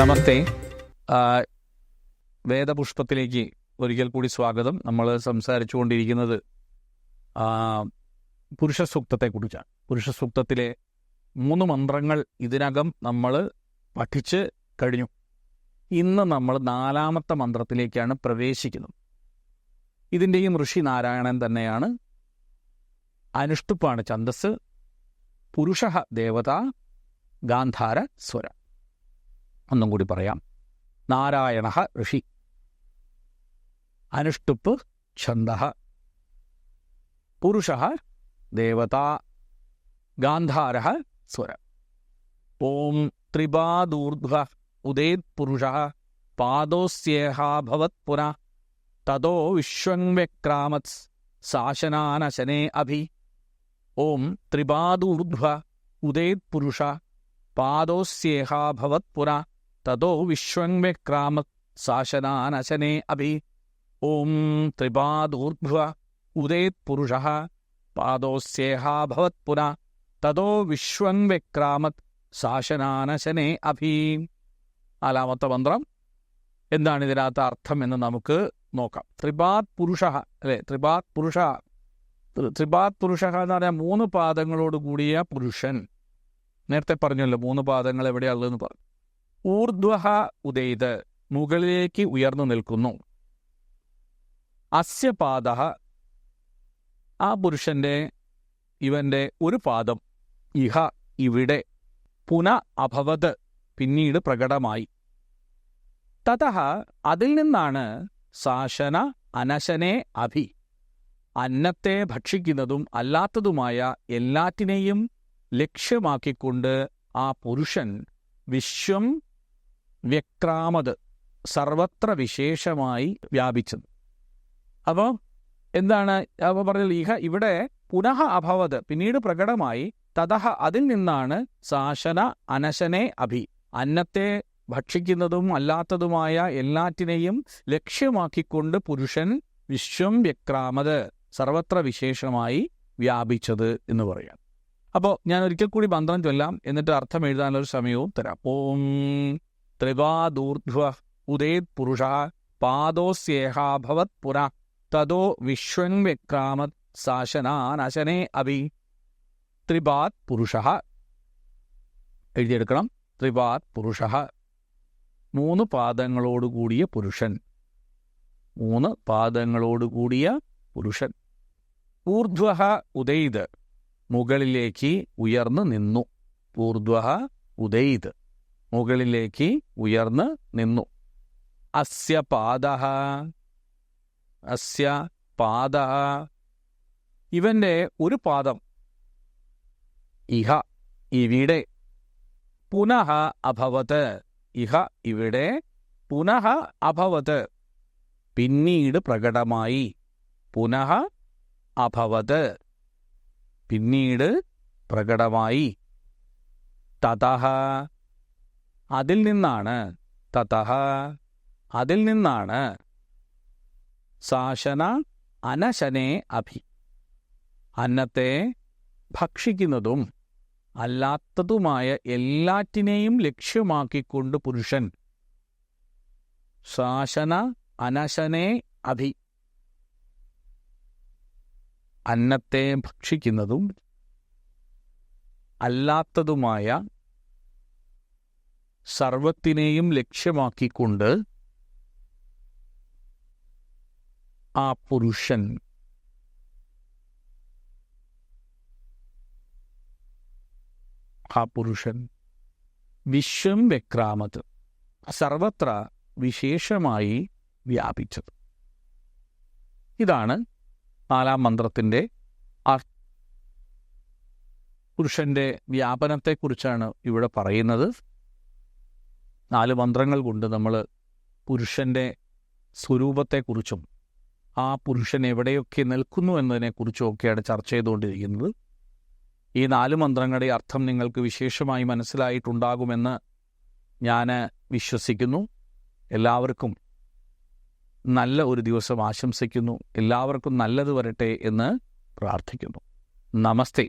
നമസ്തേ. വേദപുഷ്പത്തിലേക്ക് ഒരിക്കൽ കൂടി സ്വാഗതം. നമ്മൾ സംസാരിച്ചു കൊണ്ടിരിക്കുന്നത് പുരുഷ സൂക്തത്തെക്കുറിച്ചാണ് പുരുഷ സൂക്തത്തിലെ മൂന്ന് മന്ത്രങ്ങൾ ഇതിനകം നമ്മൾ പഠിച്ച് കഴിഞ്ഞു. ഇന്ന് നമ്മൾ നാലാമത്തെ മന്ത്രത്തിലേക്കാണ് പ്രവേശിക്കുന്നത്. ഇതിന്റെയും ഋഷി നാരായണൻ തന്നെയാണ്. അനുഷ്ടുപ്പാണ് ഛന്ദസ് പുരുഷ ദേവത ഗാന്ധാര സ്വരം. ഒന്നും കൂടി പറയാം. നാരായണ ഋഷി. അനുഷ്ടുപ്പ് ഛന്ദ. പുരുഷ ദേവത. ഗാന്ധാര സ്വര. ഓം ത്രിപാദൂർധ്വ ഉദേത് പുരുഷ പാദോസ്യേഹാഭവത് പുന. തതോ വിശ്വം വ്യക്രാമത് സാശനാനശനെ അഭി. ഓം ത്രിപാദൂർധ്വ ഉദേത് പുരുഷ പാദോസ്യേഹാഭവത് പുന. തതോ വിശ്വം ക്രാമ സാശനാനശനെ അഭി. ഓം ത്രിപാദൂർധ്വ ഉദേത് പുരുഷ പാദോസ്യേഹാഭവത് പുന. തതോ വിശ്വം വ്യക്രാമത് സാശനാനശനെ അഭി. നാലാമത്തെ മന്ത്രം. എന്താണ് ഇതിനകത്ത് അർത്ഥം എന്ന് നമുക്ക് നോക്കാം. ത്രിപാത് പുരുഷ അല്ലെ? ത്രിപാത് പുരുഷ. ത്രി- ത്രിപാത് പുരുഷ എന്ന് പറഞ്ഞാൽ മൂന്ന് പാദങ്ങളോട് കൂടിയ പുരുഷൻ. നേരത്തെ പറഞ്ഞല്ലോ മൂന്ന് പാദങ്ങൾ എവിടെയുള്ളതെന്ന് പറഞ്ഞു. ഊർധ്വഹ ഉദയത് മുകളിലേക്ക് ഉയർന്നു നിൽക്കുന്നു. അസ്യ പാദ ആ പുരുഷന്റെ ഇവന്റെ ഒരു പാദം ഇഹ ഇവിടെ പുന അഭവത് പിന്നീട് പ്രകടമായി. തതഹ അതിൽ നിന്നാണ് സാശന അനശനെ അഭി അന്നത്തെ ഭക്ഷിക്കുന്നതും അല്ലാത്തതുമായ എല്ലാറ്റിനെയും ലക്ഷ്യമാക്കിക്കൊണ്ട് ആ പുരുഷൻ വിശ്വം വ്യക്രാമത് സർവത്ര വിശേഷമായി വ്യാപിച്ചത്. അപ്പോൾ എന്താണ്? അപ്പോൾ പറഞ്ഞത് ഇഹ ഇവിടെ പുനഃ അഭവത് പിന്നീട് പ്രകടമായി തതഹ അതിൽ നിന്നാണ് സാശന അനശനെ അഭി. അന്നത്തെ ഭക്ഷിക്കുന്നതും അല്ലാത്തതുമായ എല്ലാറ്റിനെയും ലക്ഷ്യമാക്കിക്കൊണ്ട് പുരുഷൻ വിശ്വം വ്യക്രാമത് സർവത്ര വിശേഷമായി വ്യാപിച്ചത് എന്ന് പറയാം. അപ്പോൾ ഞാൻ ഒരിക്കൽ കൂടി മന്ത്രം ചൊല്ലാം എന്നിട്ട് അർത്ഥം എഴുതാനൊരു സമയവും തരാം. ഓം ത്രിപാദൂർധ്വ ഉദേത് പുരുഷ പാദോസ്യേഹാഭവത് തതോ വിശ്വം വ്യക്രാമത് സാശനാനശനെ അഭി. ത്രിപാത് പുരുഷ. എഴുതിയെടുക്കണം. ത്രിപാത് പുരുഷ. മൂന്ന് പാദങ്ങളോടുകൂടിയ പുരുഷൻ. മൂന്ന് പാദങ്ങളോടുകൂടിയ പുരുഷൻ. ഊർധ്വ ഉദയ്ത് മുകളിലേക്ക് ഉയർന്നു നിന്നു. ഊർധ്വ ഉദയിത് മുകളിലേക്ക് ഉയർന്ന് നിന്നു. അസ്യ പാദ അസ്യ പാദ ഇവന്റെ ഒരു പാദം. ഇഹ ഇവിടെ. പുനഃ അഭവത്. ഇഹ ഇവിടെ. പുനഃ അഭവത്. പിന്നീട് പ്രകടമായി. പുനഃ അഭവത്. പിന്നീട് പ്രകടമായി. തതഹ. അതിൽ നിന്നാണ് തതഹ അതിൽ നിന്നാണ് സാശന അനശനെ അഭി. അന്നത്തെ ഭക്ഷിക്കുന്നതും അല്ലാത്തതുമായ എല്ലാറ്റിനെയും ലക്ഷ്യമാക്കിക്കൊണ്ട് പുരുഷൻ ശാസന അനശനെ അഭി. അന്നത്തെ ഭക്ഷിക്കുന്നതും അല്ലാത്തതുമായ സർവത്തിനെയും ലക്ഷ്യമാക്കിക്കൊണ്ട് ആ പുരുഷൻ ആ പുരുഷൻ വിശ്വം വ്യക്രാമത് സർവത്ര വിശേഷമായി വ്യാപിച്ചത്. ഇതാണ് നാലാം മന്ത്രത്തിന്റെ പുരുഷന്റെ വ്യാപനത്തെക്കുറിച്ചാണ് ഇവിടെ പറയുന്നത്. നാല് മന്ത്രങ്ങൾ കൊണ്ട് നമ്മൾ പുരുഷന്റെ സ്വരൂപത്തെക്കുറിച്ചും ആ പുരുഷൻ എവിടെയൊക്കെ നിൽക്കുന്നു എന്നതിനെക്കുറിച്ചും ഒക്കെയാണ് ചർച്ച ചെയ്തുകൊണ്ടിരിക്കുന്നത്. ഈ നാല് മന്ത്രങ്ങളുടെ അർത്ഥം നിങ്ങൾക്ക് വിശേഷമായി മനസ്സിലായിട്ടുണ്ടാകുമെന്ന് ഞാൻ വിശ്വസിക്കുന്നു. എല്ലാവർക്കും നല്ല ഒരു ദിവസം ആശംസിക്കുന്നു. എല്ലാവർക്കും നല്ലത് വരട്ടെ എന്ന് പ്രാർത്ഥിക്കുന്നു. നമസ്തേ.